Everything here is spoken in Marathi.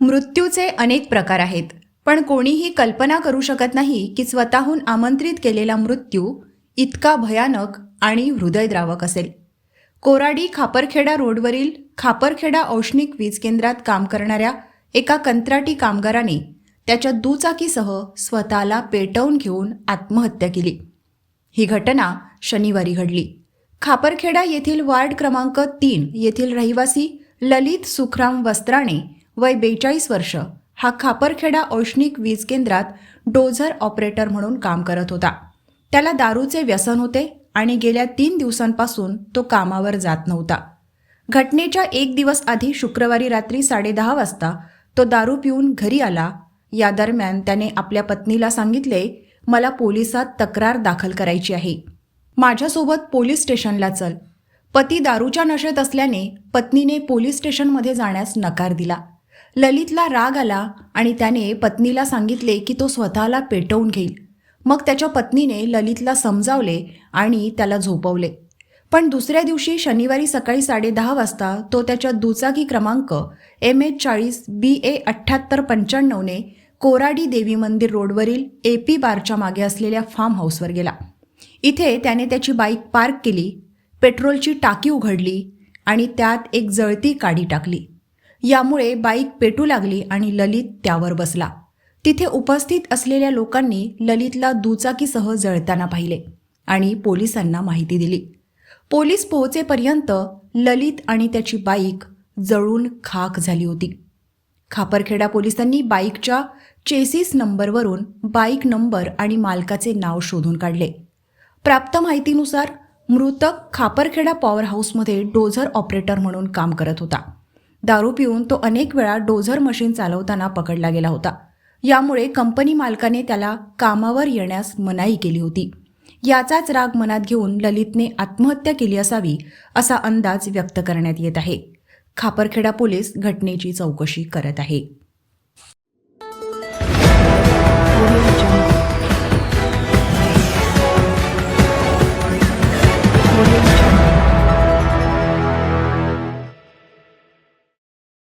मृत्यूचे अनेक प्रकार आहेत पण कोणीही कल्पना करू शकत नाही की स्वतःहून आमंत्रित केलेला मृत्यू इतका भयानक आणि हृदयद्रावक असेल. कोराडी खापरखेडा रोडवरील खापरखेडा औष्णिक वीज केंद्रात काम करणाऱ्या एका कंत्राटी कामगाराने त्याच्या दुचाकीसह स्वतःला पेटवून घेऊन आत्महत्या केली. ही घटना शनिवारी घडली. खापरखेडा येथील वार्ड क्रमांक तीन येथील रहिवासी ललित सुखराम वस्त्राणे वय बेचाळीस वर्ष. हा खापरखेडा औष्णिक वीज केंद्रात डोझर ऑपरेटर म्हणून काम करत होता. त्याला दारूचे व्यसन होते आणि गेल्या तीन दिवसांपासून तो कामावर जात नव्हता. घटनेच्या एक दिवस आधी शुक्रवारी रात्री साडेदहा वाजता तो दारू पिऊन घरी आला. या दरम्यान त्याने आपल्या पत्नीला सांगितले मला पोलिसात तक्रार दाखल करायची आहे. माझ्यासोबत पोलीस स्टेशनला चल. पती दारूच्या नशेत असल्याने पत्नीने पोलीस स्टेशनमध्ये जाण्यास नकार दिला. ललितला राग आला आणि त्याने पत्नीला सांगितले की तो स्वतःला पेटवून घेईल. मग त्याच्या पत्नीने ललितला समजावले आणि त्याला झोपवले. पण दुसऱ्या दिवशी शनिवारी सकाळी साडेदहा वाजता तो त्याच्या दुचाकी क्रमांक एम एच चाळीस बी ए अठ्ठ्याहत्तर पंच्याण्णवने कोराडी देवी मंदिर रोडवरील ए पी बारच्या मागे असलेल्या फार्म हाऊसवर गेला. इथे त्याने त्याची बाईक पार्क केली पेट्रोलची टाकी उघडली आणि त्यात एक जळती काडी टाकली. यामुळे बाईक पेटू लागली आणि ललित त्यावर बसला. तिथे उपस्थित असलेल्या लोकांनी ललितला दुचाकीसह जळताना पाहिले आणि पोलिसांना माहिती दिली. पोलीस पोहोचेपर्यंत ललित आणि त्याची बाईक जळून खाक झाली होती. खापरखेडा पोलिसांनी बाईकच्या चेसिस नंबरवरून बाईक नंबर आणि मालकाचे नाव शोधून काढले. प्राप्त माहितीनुसार मृतक खापरखेडा पॉवर हाऊसमध्ये डोझर ऑपरेटर म्हणून काम करत होता. दारू पिऊन तो अनेक वेळा डोझर मशीन चालवताना पकडला गेला होता. यामुळे कंपनी मालकाने त्याला कामावर येण्यास मनाई केली होती. याचाच राग मनात घेऊन ललितने आत्महत्या केली असावी असा अंदाज व्यक्त करण्यात येत आहे. खापरखेडा पोलीस घटनेची चौकशी करत आहे.